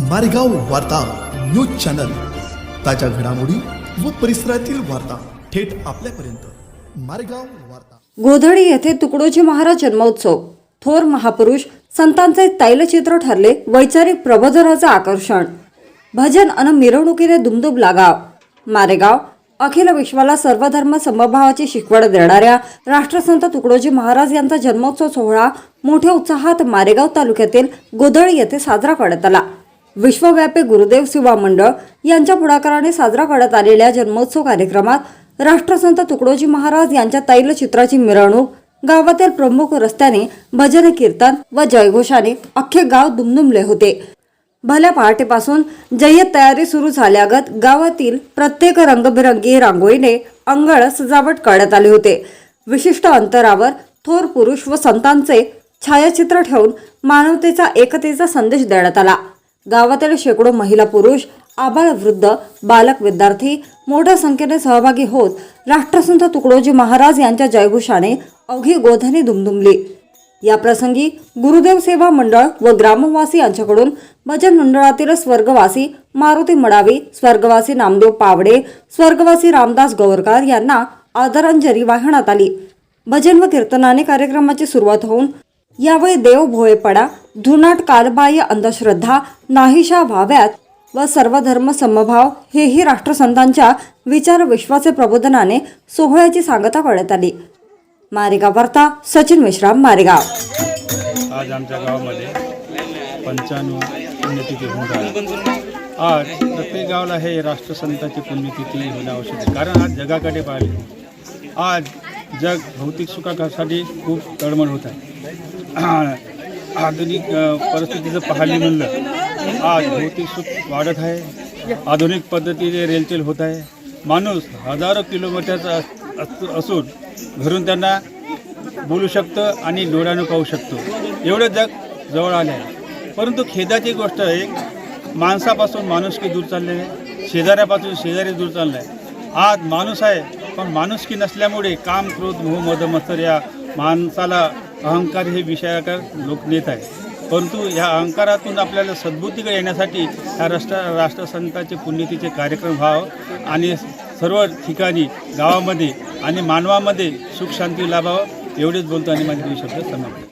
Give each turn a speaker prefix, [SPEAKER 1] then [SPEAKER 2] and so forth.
[SPEAKER 1] मारेगाव वार्ता news channel. ताज्या घडामोडी व परिसरातील वार्ता थेट आपल्यापर्यंत. मारेगाव वार्ता.
[SPEAKER 2] गोधडी येथे तुकडोजी महाराज जन्मोत्सव. थोर महापुरुष संतांचे तैलचित्र ठरले वैचारिक प्रबोधनाचे आकर्षण. भजन अन मिरवणुकीने दुमदुम लागाव. मारेगाव अखिल विश्वाला सर्वधर्म समभावाची शिकवण देणाऱ्या राष्ट्रसंत तुकडोजी महाराज यांचा जन्मोत्सव सोहळा मोठ्या उत्साहात मारेगाव तालुक्यातील गोधळी येथे साजरा करण्यात आला. विश्वव्यापी गुरुदेव सेवा मंडळ यांच्या पुढाकाराने साजरा करण्यात आलेल्या जन्मोत्सव कार्यक्रमात राष्ट्रसंत तुकडोजी महाराज यांच्या तैलचित्राची मिरवणूक गावातील प्रमुख रस्त्याने भजन कीर्तन व जयघोषाने अख्खे गाव दुमदुमले होते. भल्या पहाटेपासून जय्यत तयारी सुरू झाल्यागत गावातील प्रत्येक रंगबिरंगी रांगोळीने अंगळ सजावट करण्यात आले होते. विशिष्ट अंतरावर थोर पुरुष व संतांचे छायाचित्र ठेवून मानवतेचा एकतेचा संदेश देण्यात आला. गावातील शेकडो महिला पुरुष आबाळ वृद्ध बालक विद्यार्थी मोठ्या संख्येने सहभागी होत राष्ट्रसंत तुकडोजी महाराज यांच्या जयघोषाने अवघी गोधनी दुमदुमली. या प्रसंगी गुरुदेव सेवा मंडळ व ग्रामवासी यांच्याकडून भजन मंडळातील स्वर्गवासी मारुती मडावी स्वर्गवासी नामदेव पावडे स्वर्गवासी रामदास गौरकार यांना आदरांजली वाहण्यात आली. भजन व कीर्तनाने कार्यक्रमाची सुरुवात होऊन यावेळी देव भोयेपडा धुनाट कालबाह्य अंधश्रद्धा नाहीशा व्हाव्यात व सर्वधर्म समभाव हेही राष्ट्रसंतांच्या विचार विश्वाचे प्रबोधनाने सोहळ्याची सांगता करण्यात आली. मारेगाव वार्ता सचिन मेश्राम मारेगाव.
[SPEAKER 3] आज आमच्या गावामध्ये पंच्याण्णव पुण्यतिथी होत आज प्रत्येक गावाला हे राष्ट्रसंताची पुण्यतिथी होणं आवश्यक आहे. कारण आज जगाकडे पाहिले आज जग भौतिक सुखासाठी खूप तळमळ होत आहे. आधुनिक परिस्थितीचं पाहायला म्हणलं आज भौतिक सुख वाढत आहे. आधुनिक पद्धतीने रेलचेल होत आहे. माणूस हजारो किलोमीटरचा अस- अस- असून घरून त्यांना बोलू शकतं आणि डोळ्यानं पाहू शकतो. एवढं जग जवळ आले आहे परंतु खेदाची गोष्ट आहे माणसापासून माणुसकी दूर चाललेली आहे. शेजाऱ्यापासून शेजारी दूर चाललं आहे आज माणूस आहे पण माणुसकी नसल्यामुळे काम क्रोध मोह मद या माणसाला अहंकार हे विषयाकार लोक नेत आहे परंतु ह्या अहंकारातून आपल्याला सद्बुद्धीकडे येण्यासाठी ह्या राष्ट्र राष्ट्रसंतांचे पुण्यतीचे कार्यक्रम व्हावं आणि सर्व ठिकाणी गावामध्ये आणि मानवामध्ये सुख शांती लाभावं एवढेच बोलतो आणि माझे शब्द समाप्त.